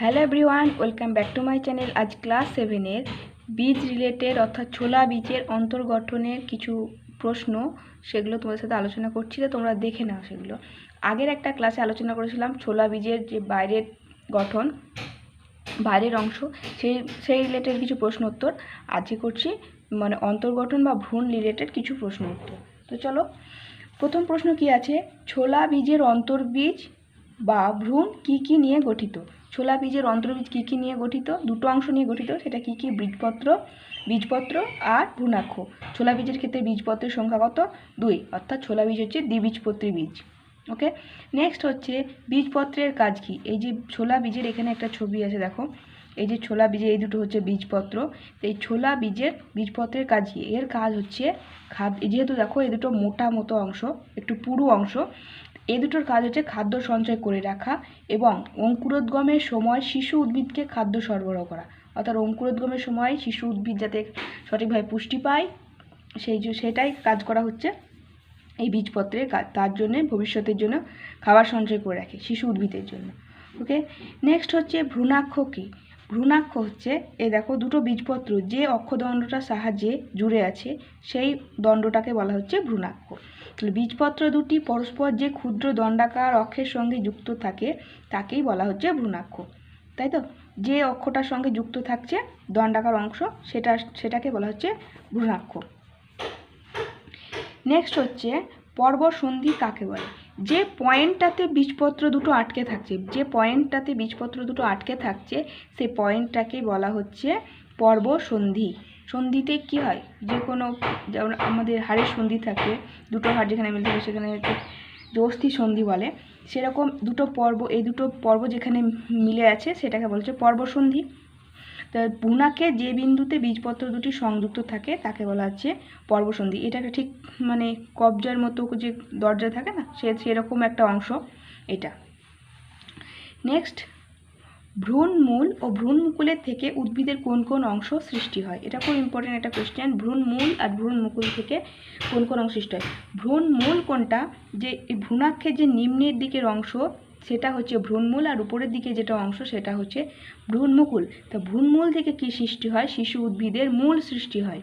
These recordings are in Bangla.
Hello everyone, welcome back to my channel. আজ ক্লাস সেভেনের বীজ রিলেটেড, অর্থাৎ ছোলা বীজের অন্তর্গঠনের কিছু প্রশ্ন, সেগুলো তোমাদের সাথে আলোচনা করছি, তো তোমরা দেখে নাও সেগুলো। আগের একটা ক্লাসে আলোচনা করেছিলাম ছোলা বীজের যে বাইরের গঠন, বাইরের অংশ, সেই সেই রিলেটেড কিছু প্রশ্ন উত্তর। আজকে করছি মানে অন্তর্গঠন বা ভ্রূণ রিলেটেড কিছু প্রশ্ন উত্তর। তো চলো, প্রথম প্রশ্ন কি আছে? ছোলা বীজের অন্তর্বীজ বা ভ্রূণ কি কি নিয়ে গঠিত? ছোলা বীজের অন্তর্বীজ কী কী নিয়ে গঠিত? দুটো অংশ নিয়ে গঠিত, সেটা কী কী? বীজপত্র বীজপত্র আর ভ্রূণাক্ষ। ছোলা বীজের ক্ষেত্রে বীজপত্রের সংখ্যা কত? দুই। অর্থাৎ ছোলা বীজ হচ্ছে দ্বিবীজপত্রী বীজ। ওকে? নেক্সট হচ্ছে বীজপত্রের কাজ কী? এই যে ছোলা বীজের এখানে একটা ছবি আছে, দেখো। এই যে ছোলা বীজে এই দুটো হচ্ছে বীজপত্র। এই ছোলা বীজের বীজপত্রের কাজ কি? এর কাজ হচ্ছে খাদ্য যেহেতু দেখো এই দুটো মোটা মতো অংশ, একটু পুরু অংশ, এই দুটোর কাজ হচ্ছে খাদ্য সঞ্চয় করে রাখা এবং অঙ্কুরোদ্গমের সময় শিশু উদ্ভিদকে খাদ্য সরবরাহ করা। অর্থাৎ অঙ্কুরোদ্গমের সময় শিশু উদ্ভিদ যাতে সঠিকভাবে পুষ্টি পায়, সেই সেটাই কাজ করা হচ্ছে এই বীজপত্রের কাজ তার জন্যে, ভবিষ্যতের জন্য খাবার সঞ্চয় করে রাখে শিশু উদ্ভিদের জন্য। ওকে নেক্সট হচ্ছে ভ্রূণাক্ষ কী? ভ্রূণাক্ষ হচ্ছে, এ দেখো দুটো বীজপত্র, যে অক্ষদণ্ডটার সাহায্যে জুড়ে আছে, সেই দণ্ডটাকে বলা হচ্ছে ভ্রূণাক্ষ। তাহলে বীজপত্র দুটি পরস্পর যে ক্ষুদ্র দণ্ডাকার অক্ষের সঙ্গে যুক্ত থাকে, তাকেই বলা হচ্ছে ভ্রূণাক্ষ। তাই তো? যে অক্ষটার সঙ্গে যুক্ত থাকছে, দণ্ডাকার অংশ, সেটা, সেটাকে বলা হচ্ছে ভ্রূণাক্ষ। নেক্সট হচ্ছে পর্ব সন্ধি কাকে বলে? যে পয়েন্টটাতে বীজপত্র দুটো আটকে থাকছে, যে পয়েন্টটাতে বীজপত্র দুটো আটকে থাকছে সেই পয়েন্টটাকে বলা হচ্ছে পর্ব সন্ধি। সন্ধিতে কি হয়? যে কোনো যেমন আমাদের হাড়ের সন্ধি থাকে, দুটো হাড় যেখানে মিলতে থাকে সেখানে অস্থি সন্ধি বলে। সেরকম দুটো পর্ব, এই দুটো পর্ব যেখানে মিলে আছে সেটাকে বলছে পর্ব সন্ধি। তা বুনাকে যে বিন্দুতে বীজপত্র দুটি সংযুক্ত থাকে, তাকে বলা হচ্ছে পর্বসন্ধি। এটা একটা ঠিক মানে কবজার মতো যে দরজা থাকে না, সে সেরকম একটা অংশ এটা। নেক্সট ভ্রূণমূল ও ভ্রূণমুকুলের থেকে উদ্ভিদের কোন কোন অংশ সৃষ্টি হয়? এটা খুব ইম্পর্টেন্ট একটা কোয়েশ্চেন ভ্রূণমূল আর ভ্রূণমুকুল থেকে কোন কোন অংশ সৃষ্টি হয়? ভ্রূণমূল কোনটা? যে ভ্রূণাক্ষের যে নিম্নের দিকের অংশ সেটা হচ্ছে ভ্রূণমূল আর উপরের দিকে যেটা অংশ সেটা হচ্ছে ভ্রূণমুকুল। তা ভ্রূণমূল থেকে কি সৃষ্টি হয়? শিশু উদ্ভিদের মূল সৃষ্টি হয়।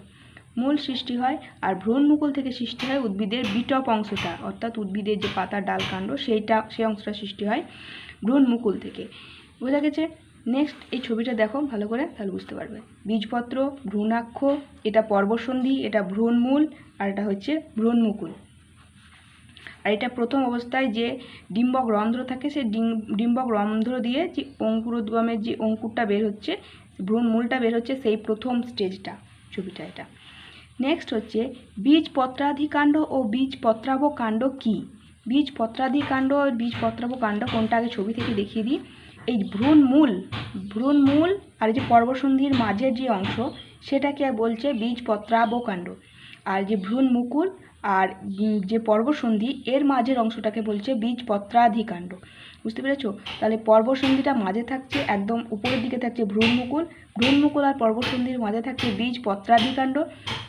মূল সৃষ্টি হয় আর ভ্রূণমুকুল থেকে সৃষ্টি হয় উদ্ভিদের বিটপ অংশটা, অর্থাৎ উদ্ভিদের যে পাতা ডাল কাণ্ড, সেইটা সেই অংশটা সৃষ্টি হয় ভ্রূণমুকুল থেকে। বোঝা গেছে? নেক্সট এই ছবিটা দেখো ভালো করে, তাহলে বুঝতে পারবে। বীজপত্র, ভ্রূণাক্ষ, এটা পর্বসন্ধি, এটা ভ্রূণমূল আর এটা হচ্ছে ভ্রূণমুকুল। আর এটা প্রথম অবস্থায় যে ডিম্বক রন্ধ্র থাকে, সেই ডিম- ডিম্বক রন্ধ্র দিয়ে যে অঙ্কুরোদ্গমের যে অঙ্কুরটা বের হচ্ছে, ভ্রূণমূলটা বের হচ্ছে সেই প্রথম স্টেজটা, ছবিটা এটা। নেক্সট হচ্ছে বীজ পত্রাধিকাণ্ড ও বীজ পত্রাভ কাণ্ড কী? বীজ পত্রাধিকাণ্ড আর বীজ পত্রাভ কাণ্ড কোনটা আগে ছবি থেকে দেখিয়ে দিই। এই ভ্রূণমূল ভ্রূণমূল আর যে পর্বসন্ধির মাঝের যে অংশ, সেটাকে বলছে বীজ পত্রাভ কাণ্ড। আর যে ভ্রূণ মুকুল আর যে পর্বসন্ধি, এর মাঝের অংশটাকে বলছে বীজ পত্রাধিকাণ্ড বুঝতে পেরেছ? তাহলে পর্বসন্ধিটা মাঝে থাকছে, একদম উপরের দিকে থাকছে ভ্রূণমুকুল। ভ্রূণমুকুল আর পর্বসন্ধির মাঝে থাকছে বীজ পত্রাধিকাণ্ড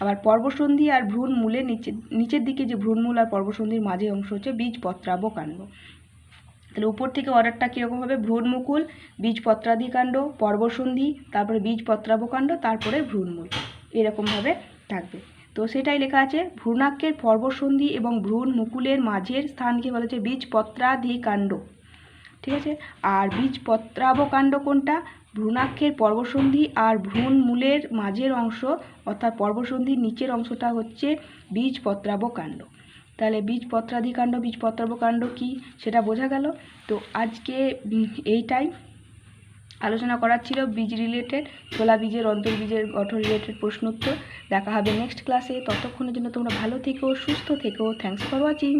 আবার পর্বসন্ধি আর ভ্রূণ মূলের নিচে, নিচের দিকে যে ভ্রূণমূল আর পর্বসন্ধির মাঝে অংশ হচ্ছে বীজ পত্রাভ কাণ্ড তাহলে উপর থেকে অর্ডারটা কীরকম হবে? ভ্রূণমুকুল বীজ পত্রাধিকাণ্ড পর্বসন্ধি, তারপরে বীজ পত্রাবকাণ্ড তারপরে ভ্রূণমূল। এরকমভাবে থাকবে। তো সেটাই লেখা আছে, ভ্রূণাক্ষের পর্বসন্ধি এবং ভ্রূণ মুকুলের মাঝের স্থানকে বলা হচ্ছে বীজ পত্রাধিকাণ্ড ঠিক আছে? আর বীজ পত্রাবকাণ্ড কোনটা? ভ্রূণাক্ষের পর্বসন্ধি আর ভ্রূণ মূলের মাঝের অংশ, অর্থাৎ পর্বসন্ধির নিচের অংশটা হচ্ছে বীজ পত্রাবকাণ্ড তাহলে বীজ পত্রাধিকাণ্ড বীজ পত্রাবকাণ্ড কী? সেটা বোঝা গেল। তো আজকে এইটাই আলোচনা করার ছিল বীজ রিলেটেড ছোলা বীজের অন্তর্বীজের গঠন রিলেটেড প্রশ্ন উত্তর দেখা হবে নেক্সট ক্লাসে ততক্ষণের জন্য তোমরা ভালো থেকো, সুস্থ থেকো। Thanks for watching